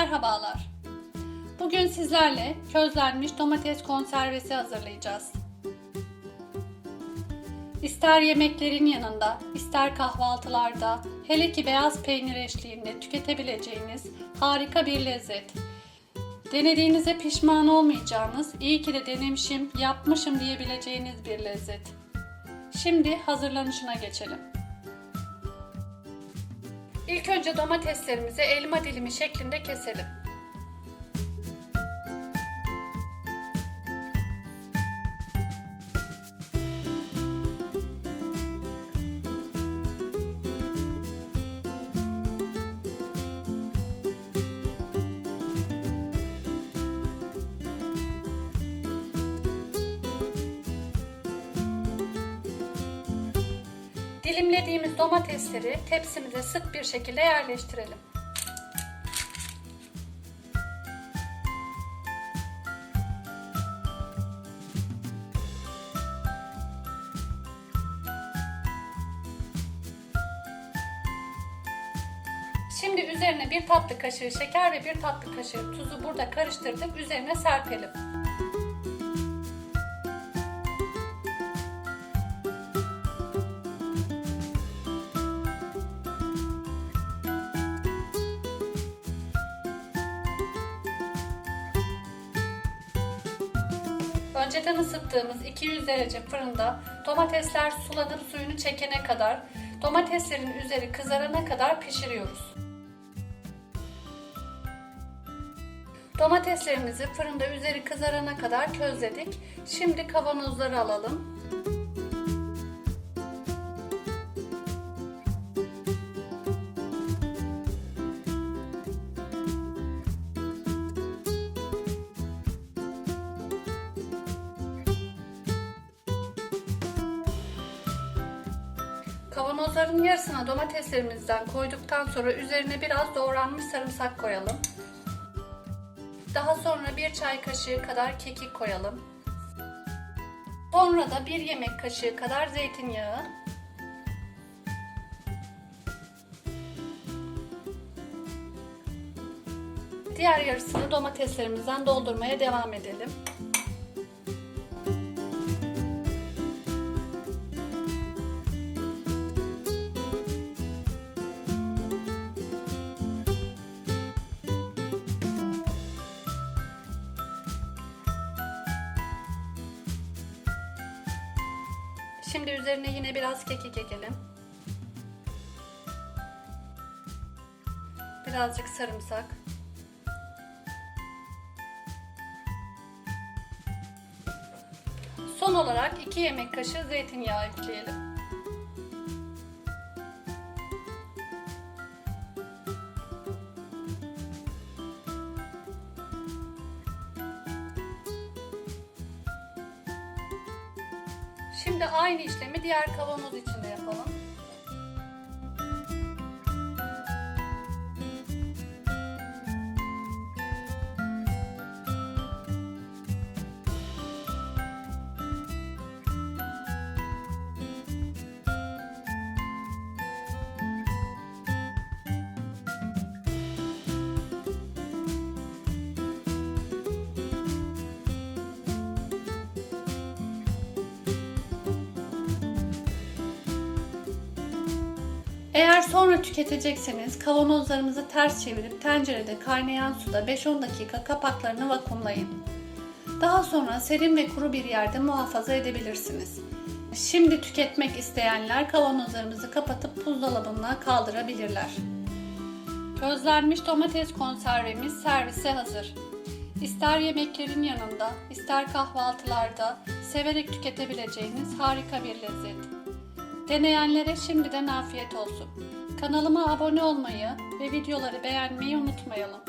Merhabalar. Bugün sizlerle közlenmiş domates konservesi hazırlayacağız. İster yemeklerin yanında, ister kahvaltılarda, hele ki beyaz peynir eşliğinde tüketebileceğiniz harika bir lezzet. Denediğinize pişman olmayacağınız, iyi ki de denemişim, yapmışım diyebileceğiniz bir lezzet. Şimdi hazırlanışına geçelim. İlk önce domateslerimizi elma dilimi şeklinde keselim. Dilimlediğimiz domatesleri tepsimize sık bir şekilde yerleştirelim. Şimdi üzerine bir tatlı kaşığı şeker ve bir tatlı kaşığı tuzu burada karıştırdık. Üzerine serpelim. Önceden ısıttığımız 200 derece fırında domatesler sulanıp suyunu çekene kadar, domateslerin üzeri kızarana kadar pişiriyoruz. Domateslerimizi fırında üzeri kızarana kadar közledik. Şimdi kavanozları alalım. Kavanozların yarısına domateslerimizden koyduktan sonra üzerine biraz doğranmış sarımsak koyalım. Daha sonra bir çay kaşığı kadar kekik koyalım. Sonra da bir yemek kaşığı kadar zeytinyağı. Diğer yarısını domateslerimizden doldurmaya devam edelim. Şimdi üzerine yine biraz kekik ekelim. Birazcık sarımsak. Son olarak 2 yemek kaşığı zeytinyağı ekleyelim. Şimdi aynı işlemi diğer kavanoz içinde yapalım. Eğer sonra tüketecekseniz kavanozlarımızı ters çevirip tencerede kaynayan suda 5-10 dakika kapaklarını vakumlayın. Daha sonra serin ve kuru bir yerde muhafaza edebilirsiniz. Şimdi tüketmek isteyenler kavanozlarımızı kapatıp buzdolabına kaldırabilirler. Közlenmiş domates konservemiz servise hazır. İster yemeklerin yanında, ister kahvaltılarda severek tüketebileceğiniz harika bir lezzet. Deneyenlere şimdiden afiyet olsun. Kanalıma abone olmayı ve videoları beğenmeyi unutmayalım.